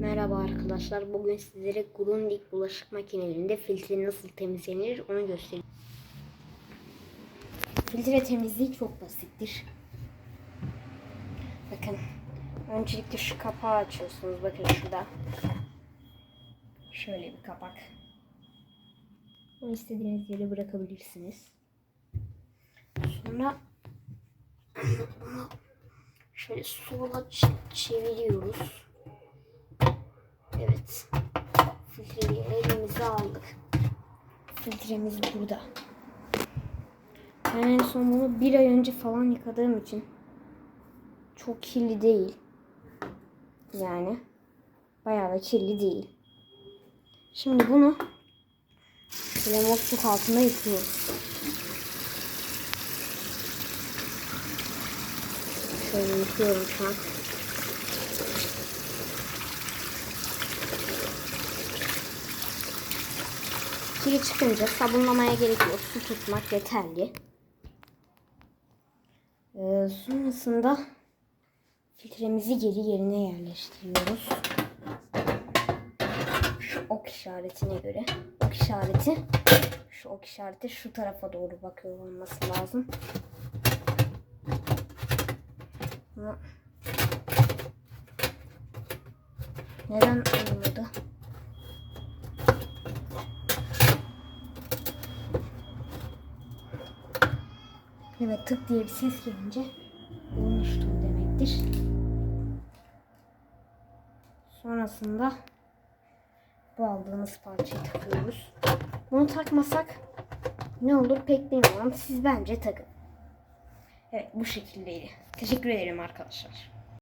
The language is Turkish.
Merhaba arkadaşlar. Bugün sizlere Grundig bulaşık makinelerinde filtre nasıl temizlenir onu göstereyim. Filtre temizliği çok basittir. Bakın. Öncelikle şu kapağı açıyorsunuz. Bakın şurada. Şöyle bir kapak. Bunu istediğiniz yere bırakabilirsiniz. Sonra şöyle sola çeviriyoruz. Evet. Filtreyi elimize aldık. Filtremiz burada. Ben en son bunu bir ay önce falan yıkadığım için çok kirli değil. Yani bayağı da kirli değil. Şimdi bunu böyle musluk altında yıkıyoruz. Şöyle yıkıyorum şu an. Kiri çıkınca sabunlamaya gerek yok. Su tutmak yeterli. Ee, sonrasında filtremizi geri yerine yerleştiriyoruz. Şu ok işaretine göre. Ok işareti şu ok işareti şu tarafa doğru bakıyor olması lazım. Neden olmadı? Evet tık diye bir ses gelince bulmuştum demektir. Sonrasında bu aldığımız parçayı takıyoruz. Bunu takmasak ne olur pek bilmiyorum. Siz bence takın. Evet bu şekildeydi. Teşekkür ederim arkadaşlar.